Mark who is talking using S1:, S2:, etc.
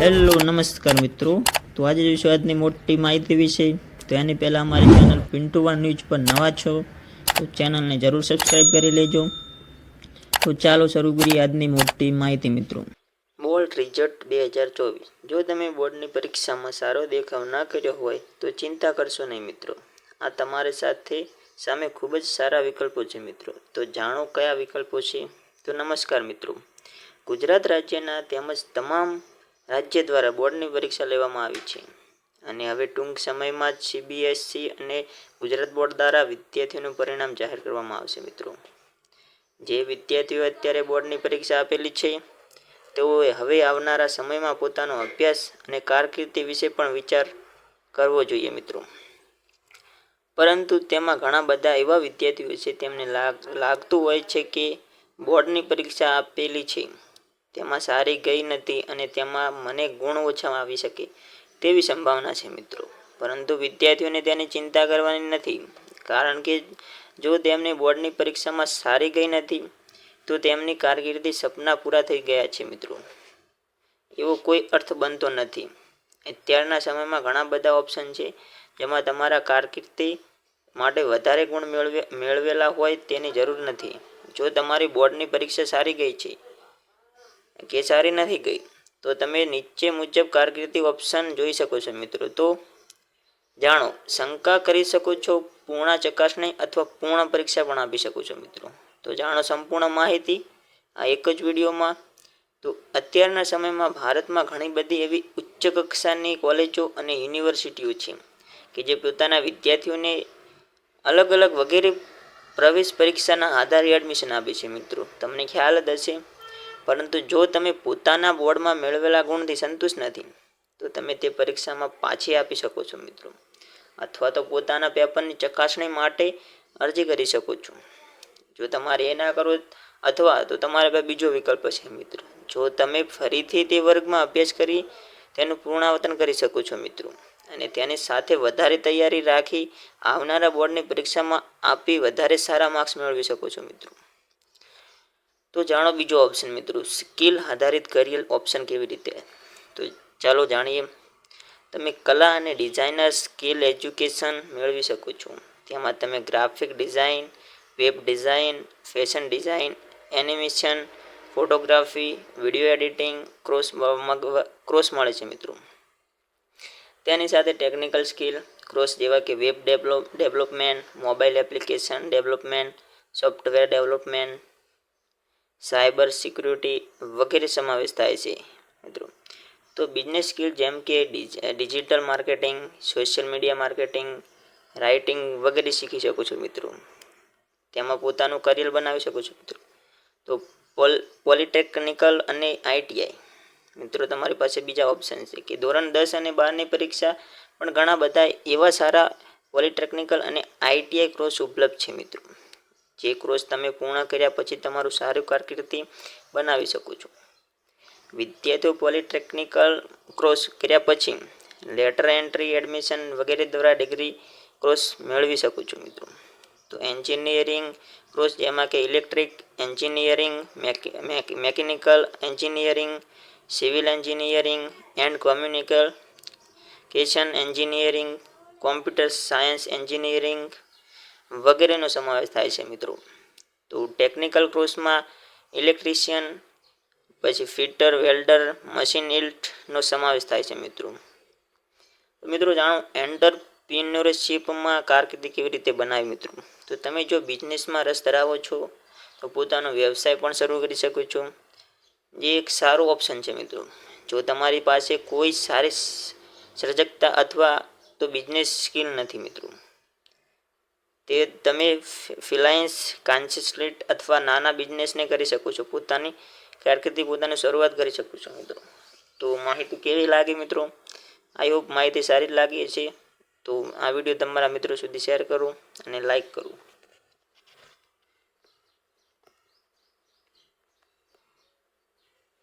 S1: Hello નમસ્કાર મિત્રો. તો આજે જોઈશું આજની મોટી માહિતી વિશે, તો એની પહેલાં અમારી ચેનલ પિન્ટુ વન ન્યૂઝ પર નવા છો, તો ચેનલને જરૂર સબસ્ક્રાઈબ કરી લેજો. તો ચાલો શરૂ કરીએ આજની મોટી માહિતી મિત્રો. બોર્ડ રિઝલ્ટ બે હજાર ચોવીસ. જો તમે બોર્ડની પરીક્ષામાં સારો દેખાવ ના કર્યો હોય, તો ચિંતા કરશો નહીં મિત્રો. આ તમારી સાથે સામે ખૂબ જ સારા વિકલ્પો છે મિત્રો. તો જાણો કયા વિકલ્પો છે? તો નમસ્કાર મિત્રો. ગુજરાત રાજ્યના તેમજ તમામ રાજ્ય દ્વારા બોર્ડની પરીક્ષા લેવામાં આવી છે. અને હવે ટૂંક સમયમાં જ સીબીએસસી અને ગુજરાત બોર્ડ દ્વારા વિદ્યાર્થીઓનું પરિણામ જાહેર કરવામાં આવશે મિત્રો. જે વિદ્યાર્થીઓ અત્યારે બોર્ડની પરીક્ષા આપેલી છે, તેઓએ હવે આવનારા સમયમાં પોતાનો અભ્યાસ અને કારકિર્દી વિશે પણ વિચાર કરવો જોઈએ મિત્રો. પરંતુ તેમાં ઘણા બધા એવા વિદ્યાર્થીઓ છે, તેમને લાગ, લાગતું હોય છે કે બોર્ડની પરીક્ષા આપેલી છે. તેમાં સારી ગઈ નથી અને તેમાં મને ગુણ ઓછા આવી શકે તેવી સંભાવના છે મિત્રો. પરંતુ વિદ્યાર્થીઓને તેની ચિંતા કરવાની નથી. કારણ કે જો તેમને બોર્ડની પરીક્ષામાં સારી ગઈ નથી, તો તેમની કારકિર્દી સપના પૂરા થઈ ગયા છે મિત્રો. એવો કોઈ અર્થ બનતો નથી. અત્યારના સમયમાં ઘણા બધા ઓપ્શન છે, જેમાં તમારા કારકિર્દી માટે વધારે ગુણ મેળવે, મેળવેલા હોય તેની જરૂર નથી. જો તમારી બોર્ડની પરીક્ષા સારી ગઈ છે કે સારી નથી ગઈ. તો તમે નીચે મુજબ કારકિર્દી ઓપ્શન જોઈ શકો છો મિત્રો. તો જાણો, શંકા કરી શકો છો, પૂર્ણ ચકાસણી અથવા પૂર્ણ પરીક્ષા પણ આપી શકો છો મિત્રો. તો જાણો સંપૂર્ણ માહિતી આ એક જ વિડીયોમાં. તો અત્યારના સમયમાં ભારતમાં ઘણી બધી એવી ઉચ્ચ કક્ષાની કોલેજો અને યુનિવર્સિટીઓ છે કે જે પોતાના વિદ્યાર્થીઓને અલગ અલગ વગેરે પ્રવેશ પરીક્ષાના આધારે એડમિશન આપે છે મિત્રો. તમને ખ્યાલ જ હશે પરંતુ જો તમે પોતાના બોર્ડમાં મેળવેલા ગુણથી સંતુષ્ટ નથી, તો તમે તે પરીક્ષામાં પાછી આપી શકો છો મિત્રો. અથવા તો પોતાના પેપરની ચકાસણી માટે અરજી કરી શકો છો. જો તમારે એ ના કરો અથવા તો તમારા પાસે બીજો વિકલ્પ છે મિત્રો. જો તમે ફરીથી તે વર્ગમાં અભ્યાસ કરી તેનું પૂર્ણાવર્તન કરી શકો છો મિત્રો. અને તેની સાથે વધારે તૈયારી રાખી આવનારા બોર્ડની પરીક્ષામાં આપી વધારે સારા માર્ક્સ મેળવી શકો છો મિત્રો. તો જાણો બીજો ઓપ્શન મિત્રો સ્કિલ આધારિત કરિયર ઓપ્શન કેવી રીતે? તો ચાલો જાણીએ. તમે કલા અને ડિઝાઇનર સ્કિલ એજ્યુકેશન મેળવી શકો છો. તેમાં તમે graphic design web design fashion design animation photography video editing course course મળે છે મિત્રો. તેની સાથે ટેકનિકલ સ્કિલ ક્રોસ જેવા કે web develop development mobile application development software development cyber security વગેરે સમાવેશ થાય છે, મિત્રો. તો બિઝનેસ સ્કિલ જેમ કે digital marketing social media marketing writing વગેરે શીખી શકો છો, મિત્રો. તેમાં પોતાનું કરિયર બનાવી શકો છો, મિત્રો. તો પોલ પોલિટેકનિકલ અને આઈટીઆઈ મિત્રો, તમારી પાસે બીજા ઓપ્શન છે કે ધોરણ દસ અને બારની પરીક્ષા પણ ઘણા બધા એવા સારા પોલિટેકનિકલ અને આઈટીઆઈ કોર્સ ઉપલબ્ધ છે, મિત્રો. જે ક્રોસ તમે પૂર્ણ કર્યા પછી તમારું સારું કારકિર્દી બનાવી શકો છો. વિદ્યાર્થીઓ પોલિટેકનિકલ ક્રોસ કર્યા પછી લેટર એન્ટ્રી એડમિશન વગેરે દ્વારા ડિગ્રી ક્રોસ મેળવી શકો છો મિત્રો. તો એન્જિનિયરિંગ ક્રોસ જેમાં કે electric engineering mechanical engineering civil engineering and communication engineering computer science engineering વગેરેનો સમાવેશ થાય છે મિત્રો. તો ટેકનિકલ કોર્સમાં ઇલેક્ટ્રિશિયન પછી ફિટર વેલ્ડર મશીન ઇલ્ટનો સમાવેશ થાય છે મિત્રો. મિત્રો જાણો એન્ટરપ્રિન્યોરશિપમાં કારકિર્દી કેવી રીતે બનાવી મિત્રો? તો તમે જો બિઝનેસમાં રસ ધરાવો છો, તો પોતાનો વ્યવસાય પણ શરૂ કરી શકો છો. જે એક સારો ઓપ્શન છે મિત્રો. જો તમારી પાસે કોઈ સારી સર્જકતા અથવા તો બિઝનેસ સ્કિલ નથી મિત્રો. તે તમે ફિલાયન્સ કાન્સિસ્લેટ અથવા નાના બિઝનેસને કરી શકો છો. પોતાની કારકિર્દી પોતાની શરૂઆત કરી શકો છો મિત્રો. તો માહિતી કેવી લાગી મિત્રો? આઈ હોપ માહિતી સારી જ લાગી છે તો આ વીડિયો તમારા મિત્રો સુધી શેર કરો અને લાઈક કરો.